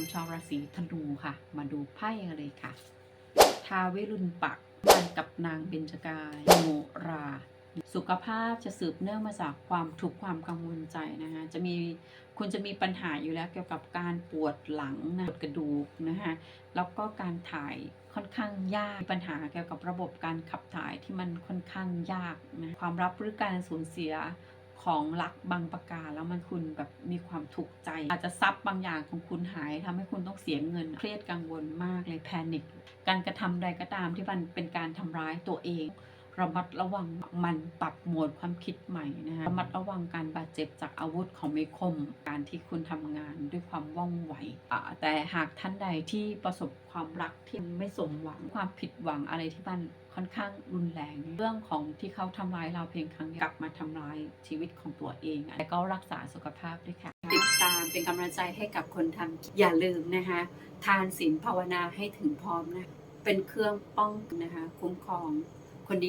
ของชาวราศีธนูค่ะ มาดูไพ่กันเลยค่ะ ทาเวรุณปักมันกับนางเบญจกายโมรา สุขภาพจะสืบเนื่องมาจากความทุกข์ความกังวลใจนะคะจะมีคุณจะมีปัญหาอยู่แล้วเกี่ยวกับการปวดหลังนะปวดกระดูกนะคะแล้วก็การถ่ายค่อนข้างยากมีปัญหาเกี่ยวกับระบบการขับถ่ายที่มันค่อนข้างยากนะความรับหรือการสูญเสีย ของรักบางประการแล้วมันคุณแบบมีความทุกข์ใจ อาจจะซับบางอย่างของคุณหายทำให้คุณต้องเสียเงินเครียดกังวลมากเลยแพนิคการกระทำใดก็ตามที่มันเป็นการทำร้ายตัวเอง ระมัดระวังมันปรับโหมดความคิดใหม่นะคะระมัดระวังการบาดเจ็บจากอาวุธของมีคม การที่คุณทำงานด้วยความว่องไวแต่หากท่านใดที่ประสบความรักที่ไม่สมหวังความผิดหวังอะไรที่มันค่อนข้างรุนแรงเรื่องของที่เขาทำร้ายเราเพียงครั้งเดียวกลับมาทำร้ายชีวิตของตัวเองแต่ก็รักษาสุขภาพด้วยค่ะติดตามเป็นกำลังใจให้กับคนทำอย่าลืมนะคะทานศีลภาวนาให้ถึงพร้อมนะเป็นเครื่องป้องนะคะคุ้มครองคนดี